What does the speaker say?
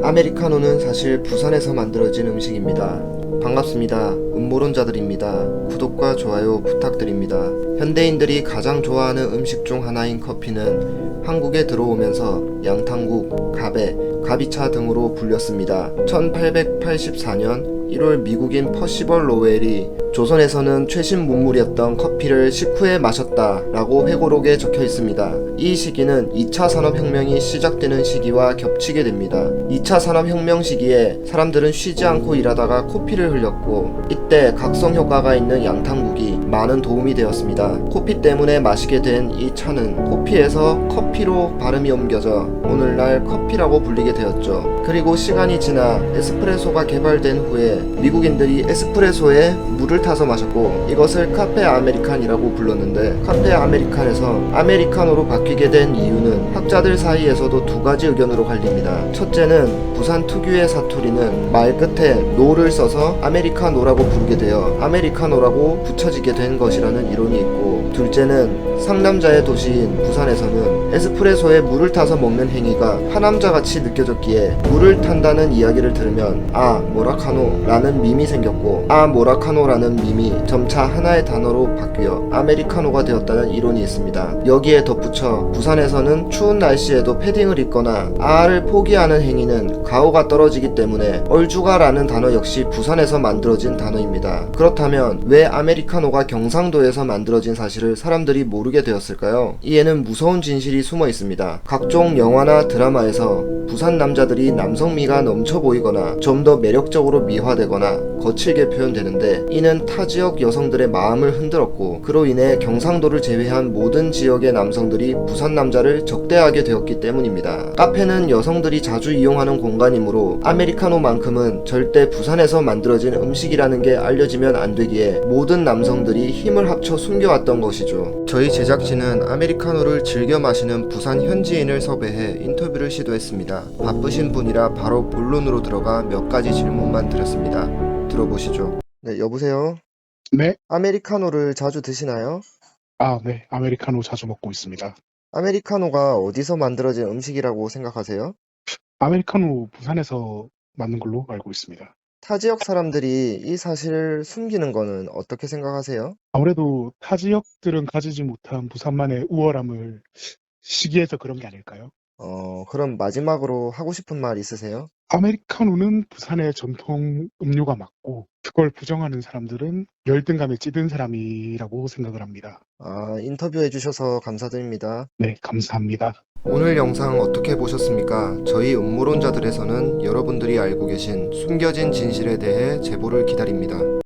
아메리카노는 사실 부산에서 만들어진 음식입니다. 반갑습니다. 음모론자들입니다. 구독과 좋아요 부탁드립니다. 현대인들이 가장 좋아하는 음식 중 하나인 커피는 한국에 들어오면서 양탕국, 가베, 가비차 등으로 불렸습니다. 1884년 1월 미국인 퍼시벌 로웰이 조선에서는 최신 문물이었던 커피를 식후에 마셨다 라고 회고록에 적혀 있습니다. 이 시기는 2차 산업혁명이 시작되는 시기와 겹치게 됩니다. 2차 산업혁명 시기에 사람들은 쉬지 않고 일하다가 코피를 흘렸고 이때 각성 효과가 있는 양탕국이 많은 도움이 되었습니다. 코피 때문에 마시게 된 이 차는 코피에서 커피로 발음이 옮겨져 오늘날 커피라고 불리게 되었죠. 그리고 시간이 지나 에스프레소가 개발된 후에 미국인들이 에스프레소에 물을 타서 마셨고 이것을 카페 아메리칸이라고 불렀는데 카페 아메리칸에서 아메리카노로 바뀌게 된 이유는 학자들 사이에서도 두 가지 의견으로 갈립니다. 첫째는 부산 특유의 사투리는 말 끝에 노를 써서 아메리카노라고 부르게 되어 아메리카노라고 붙여지게 된 것이라는 이론이 있고 둘째는 상남자의 도시인 부산에서는 에스프레소에 물을 타서 먹는 행위가 하남자같이 느껴졌기에 물을 탄다는 이야기를 들으면 아 모라카노 라는 밈이 생겼고 아 모라카노 라는 밈이 점차 하나의 단어로 바뀌어 아메리카노가 되었다는 이론이 있습니다. 여기에 덧붙여 부산에서는 추운 날씨에도 패딩을 입거나 아를 포기하는 행위는 가오가 떨어지기 때문에 얼주가라는 단어 역시 부산에서 만들어진 단어입니다. 그렇다면 왜 아메리카노가 경상도에서 만들어진 사실 을 사람들이 모르게 되었을까요? 이에는 무서운 진실이 숨어 있습니다. 각종 영화나 드라마에서 부산 남자들이 남성미가 넘쳐 보이거나 좀 더 매력적으로 미화되거나 거칠게 표현되는데 이는 타 지역 여성들의 마음을 흔들었고 그로 인해 경상도를 제외한 모든 지역의 남성들이 부산 남자를 적대하게 되었기 때문입니다. 카페는 여성들이 자주 이용하는 공간이므로 아메리카노만큼은 절대 부산에서 만들어진 음식이라는 게 알려지면 안 되기에 모든 남성들이 힘을 합쳐 숨겨왔던 것 이죠. 저희 제작진은 아메리카노를 즐겨 마시는 부산 현지인을 섭외해 인터뷰를 시도했습니다. 바쁘신 분이라 바로 본론으로 들어가 몇 가지 질문만 드렸습니다. 들어보시죠. 네, 여보세요. 네, 아메리카노를 자주 드시나요? 아, 네, 아메리카노 자주 먹고 있습니다. 아메리카노가 어디서 만들어진 음식이라고 생각하세요? 아메리카노 부산에서 만든 걸로 알고 있습니다. 타 지역 사람들이 이 사실을 숨기는 거는 어떻게 생각하세요? 아무래도 타 지역들은 가지지 못한 부산만의 우월함을 시기해서 그런 게 아닐까요? 어, 그럼 마지막으로 하고 싶은 말 있으세요? 아메리카노는 부산의 전통 음료가 맞고 그걸 부정하는 사람들은 열등감에 찌든 사람이라고 생각을 합니다. 아, 인터뷰해 주셔서 감사드립니다. 네, 감사합니다. 오늘 영상 어떻게 보셨습니까? 저희 음모론자들에서는 여러분들이 알고 계신 숨겨진 진실에 대해 제보를 기다립니다.